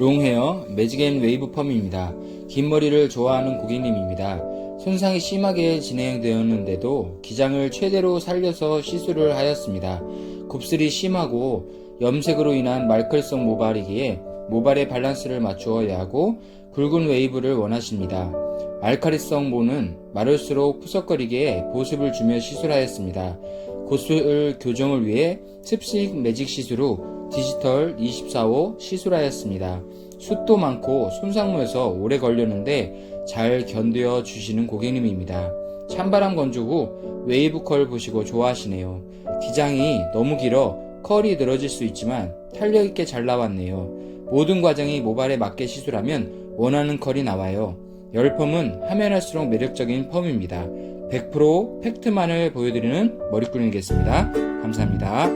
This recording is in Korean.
롱헤어 매직앤 웨이브 펌입니다. 긴 머리를 좋아하는 고객님입니다. 손상이 심하게 진행되었는데도 기장을 최대로 살려서 시술을 하였습니다. 곱슬이 심하고 염색으로 인한 말클성 모발이기에 모발의 밸런스를 맞추어야 하고 굵은 웨이브를 원하십니다. 알카리성 모는 마를수록 푸석거리게 보습을 주며 시술하였습니다. 고슬 교정을 위해 습식 매직 시술 후 디지털 24호 시술하였습니다. 숱도 많고 손상무여서 오래 걸렸는데 잘 견뎌 주시는 고객님입니다. 찬바람 건조 후 웨이브 컬 보시고 좋아하시네요. 기장이 너무 길어 컬이 늘어질 수 있지만 탄력 있게 잘 나왔네요. 모든 과정이 모발에 맞게 시술하면 원하는 컬이 나와요. 열펌은 하면 할수록 매력적인 펌입니다. 100% 팩트만을 보여드리는 머리꾼이겠습니다. 감사합니다.